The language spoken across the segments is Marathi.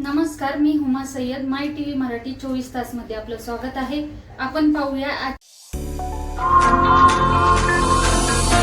नमस्कार मी Huma Sayyad. My T V Marathi चोवीस तासमध्ये आपलं स्वागत आहे. आपण पाहूया आज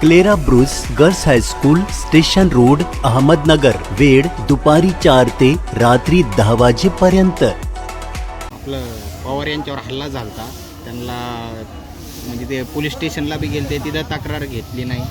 Clara Bruce girls high school station road Ahmednagar वेळ दुपारी चार ते रात्री दहा वाजेपर्यंत. आपलं पवार यांच्यावर हल्ला झालता. त्यांना म्हणजे ते पोलीस स्टेशनला बी गेले ते तिथं तक्रार घेतली नाही.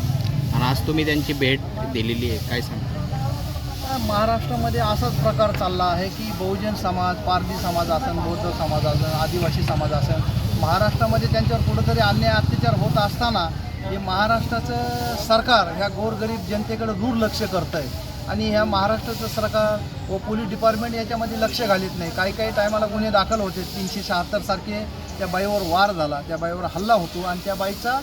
आणि आज तुम्ही त्यांची भेट दिलेली आहे काय सांगता? महाराष्ट्रामध्ये असाच प्रकार चालला आहे की बहुजन समाज पारधी समाज असेल बौद्ध समाज असेल आदिवासी समाज असेल महाराष्ट्रामध्ये त्यांच्यावर कुठंतरी अन्याय अत्याचार होत असताना हे महाराष्ट्राचं सरकार ह्या गोरगरीब जनतेकडे दुर्लक्ष करतं आहे आणि ह्या महाराष्ट्राचं सरकार व पोलीस डिपार्टमेंट याच्यामध्ये लक्ष घालत नाही. काही काही टायमाला गुन्हे दाखल होते. तीनशे शहात्तरसारखे त्या बाईवर वार झाला. त्या बाईवर हल्ला होतो आणि त्या बाईचा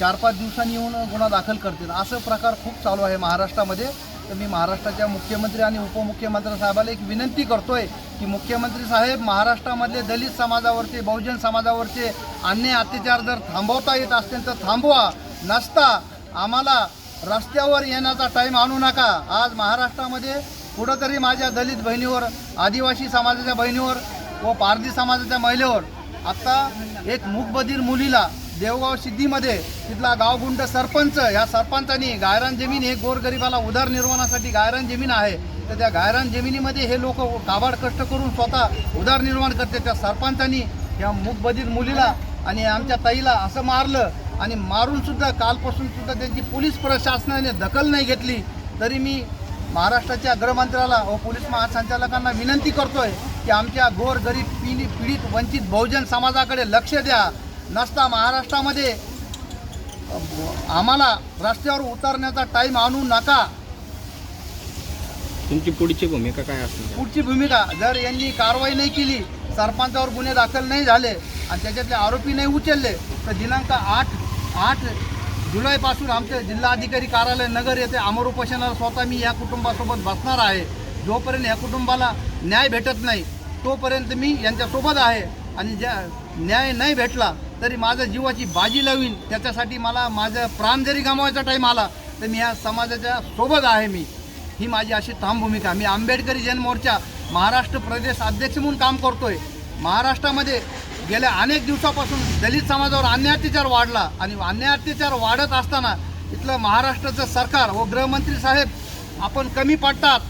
चार पाच दिवसांनी येऊन गुन्हा दाखल करतील. असं प्रकार खूप चालू आहे महाराष्ट्रामध्ये. तर मी महाराष्ट्राच्या मुख्यमंत्री आणि उपमुख्यमंत्री साहेबाला एक विनंती करतोय की मुख्यमंत्री साहेब महाराष्ट्रामधले दलित समाजावरचे बहुजन समाजावरचे अन्याय अत्याचार जर थांबवता येत असतील तर थांबवा. नसता आम्हाला रस्त्यावर येण्याचा टाईम आणू नका. आज महाराष्ट्रामध्ये कुठंतरी माझ्या दलित बहिणीवर आदिवासी समाजाच्या बहिणीवर व पारधी समाजाच्या महिलेवर आत्ता एक मूकबधीर मुलीला देवगाव सिद्धीमध्ये तिथला गावगुंड सरपंच या सरपंचांनी गायरान जमीन हे गोरगरिबाला उदरनिर्माणासाठी गायरान जमीन आहे. तर त्या गायरान जमिनीमध्ये हे लोक काबाड कष्ट करून स्वतः उदरनिर्माण करते. त्या सरपंचांनी या मुखबधीर मुलीला आणि आमच्या ताईला असं मारलं आणि मारूनसुद्धा कालपासूनसुद्धा त्यांची पोलीस प्रशासनाने दखल नाही घेतली. तरी मी महाराष्ट्राच्या गृहमंत्र्याला व पोलीस महासंचालकांना विनंती करतोय की आमच्या गोरगरीब पिढी पीडित वंचित बहुजन समाजाकडे लक्ष द्या. नसता महाराष्ट्रामध्ये. आम्हाला रस्त्यावर उतरण्याचा टाईम आणू नका. तुमची पुढची भूमिका काय असणार? पुढची भूमिका जर यांनी कारवाई नाही केली सरपंचावर गुन्हे दाखल नाही झाले आणि त्याच्यातले आरोपी नाही उचलले तर दिनांक आठ आठ जुलैपासून आमचे जिल्हाधिकारी कार्यालय नगर येथे अमर उपोषणाला स्वतः मी या कुटुंबासोबत बसणार आहे. जोपर्यंत या कुटुंबाला न्याय भेटत नाही तोपर्यंत मी यांच्यासोबत आहे आणि ज्या न्याय नाही भेटला तरी माझ्या जीवाची बाजी लावीन. त्याच्यासाठी मला माझं प्राण जरी गमावायचा टाईम आला तर मी ह्या समाजाच्या सोबत आहे मी. ही माझी अशी ठाम भूमिका. मी आंबेडकरी जन मोर्चा महाराष्ट्र प्रदेश अध्यक्ष म्हणून काम करतोय. महाराष्ट्रामध्ये गेल्या अनेक दिवसापासून दलित समाजावर अन्याय अत्याचार वाढला आणि अन्याय अत्याचार वाढत असताना इथलं महाराष्ट्राचं सरकार व गृहमंत्री साहेब आपण कमी पडतात.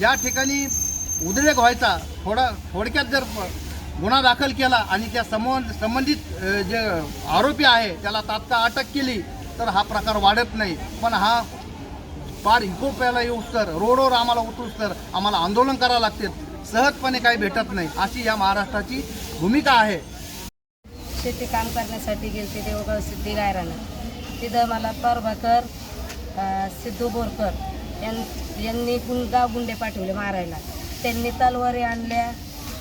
या ठिकाणी उद्रेक व्हायचा. थोडा थोडक्यात जर गुन्हा दाखल केला आणि त्या संबंध संबंधित जे आरोपी आहे त्याला तात्काळ अटक केली तर हा प्रकार वाढत नाही. पण हा पार इकोप्याला येऊस तर रोडवर आम्हाला उतरूस तर आम्हाला आंदोलन करावं लागते सहजपणे काही भेटत नाही अशी या महाराष्ट्राची भूमिका आहे. शेती काम करण्यासाठी गेलते देवगाव सिद्धी गायरानं तिथं मला परभाकर सिद्धू बोरकर यां यांनी गुंडा गुंडे पाठवले मारायला. त्यांनी तलवारी आणल्या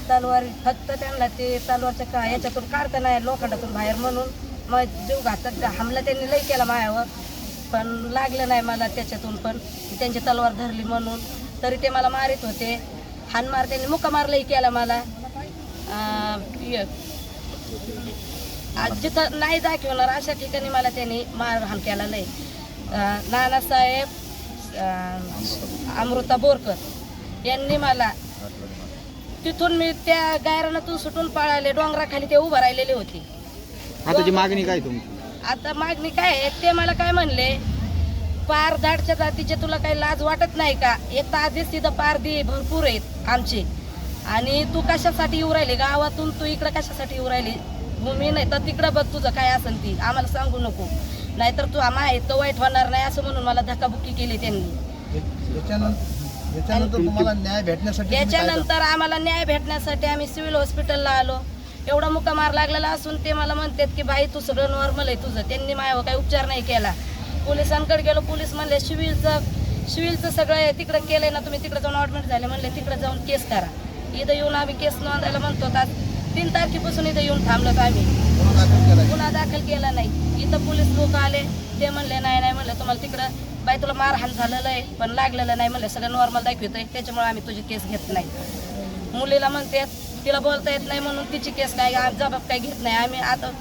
तलवारी फक्त त्यांना ते तलवारच्या का याच्यातून काढता नाही लोखंडातून बाहेर म्हणून. मग जीव घातक हमला त्यांनी लई केला मायावर. पण लागलं नाही मला त्याच्यातून पण. त्यांची तलवार धरली म्हणून. तरी ते मला मारित होते. हानमार त्यांनी मुका मार लई केला मला. य- आज जिथं नाही दाखवणार अशा ठिकाणी मला त्यांनी मारहाण केला नाही नानासाहेब अमृता बोरकर यांनी मला तिथून मी त्या गायरानातून सुटून पळाले डोंगराखाली ते उभं राहिलेले होते. आताची मागणी काय तुमची? आता मागणी काय आहे? ते मला काय म्हणले पार दाटच्या जातीचे तुला काही लाज वाटत नाही का? एक तर आधीच तिथं पारदी भरपूर आहेत आमचे. आणि तू कशासाठी येऊ राहिली? गावातून तू इकडं कशासाठी येऊ राहिली? भूमी नाही तर तिकडं बघ तुझं काय असेल ती. आम्हाला सांगू नको. नाहीतर तू आम्हा आहे तर वाईट होणार नाही असं म्हणून मला धक्काबुक्की केली त्यांनी. याच्यानंतर याच्यानंतर तुम्हाला न्याय भेटण्यासाठी तुम्ही काय त्याच्यानंतर आम्हाला न्याय भेटण्यासाठी आम्ही सिव्हिल हॉस्पिटलला आलो. एवढा मुका मार लागलेला असून ते मला म्हणतात की बाई तू सगळं नॉर्मल आहे तुझं. त्यांनी माझ्यावर काही उपचार नाही केला. पोलिसांकडे गेलो पोलीस म्हणले सिव्हिलचं सिव्हिलचं सगळं तिकडं केलंय ना तुम्ही तिकडे जाऊन ॲडमिट झाले. म्हणले तिकडे जाऊन केस करा. इथं येऊन आम्ही केस नोंदायला म्हणतो का तीन तारखेपासून इथं येऊन थांबलोत आम्ही. दाखल. गुन्हा दाखल केला नाही. इथं पोलीस लोक आले. ते म्हणले नाही नाही म्हणलं तुम्हाला तिकडं बाई तुला मारहाण झालेलं आहे पण लागलेलं नाही म्हणलं सगळं नॉर्मल दाखवतंय त्याच्यामुळे आम्ही तुझी केस घेत नाही. मुलीला म्हणते तिला बोलता येत नाही म्हणून तिची केस काय जबाब काय घेत नाही. आम्ही आता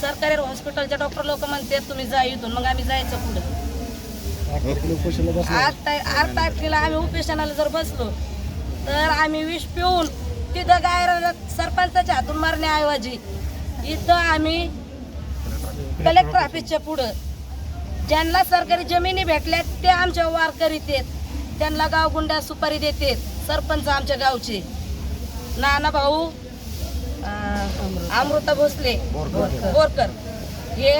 सरकारी हॉस्पिटलच्या डॉक्टर लोक म्हणतात तुम्ही जा इथून मग आम्ही जायचं पुढं. आठ ता- आठ तारखेला आम्ही उपेशनाला जर बसलो तर आम्ही विष पिऊन तिथं गायर सरपंचाच्या हातून मारण्याऐवजी इथं आम्ही कलेक्टर ऑफिसच्या पुढं ज्यांना सरकारी जमिनी भेटल्या ते आमच्या वार करीत आहेत. त्यांना गावगुंड्या सुपारी देतात सरपंच आमच्या गावचे. नाना भाऊ अमृता भोसले बोरकर. हे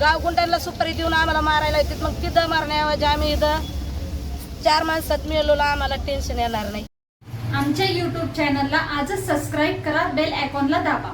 गावगुंडांना सुपारी देऊन आम्हाला मारायला येतात. मग तिथं मारण्याऐवजी आम्ही इथं चार माणसात मिळलो आम्हाला टेन्शन येणार नाही. आमच्या यूट्यूब चॅनलला आजच सबस्क्राईब करा बेल आयकॉनला दाबा.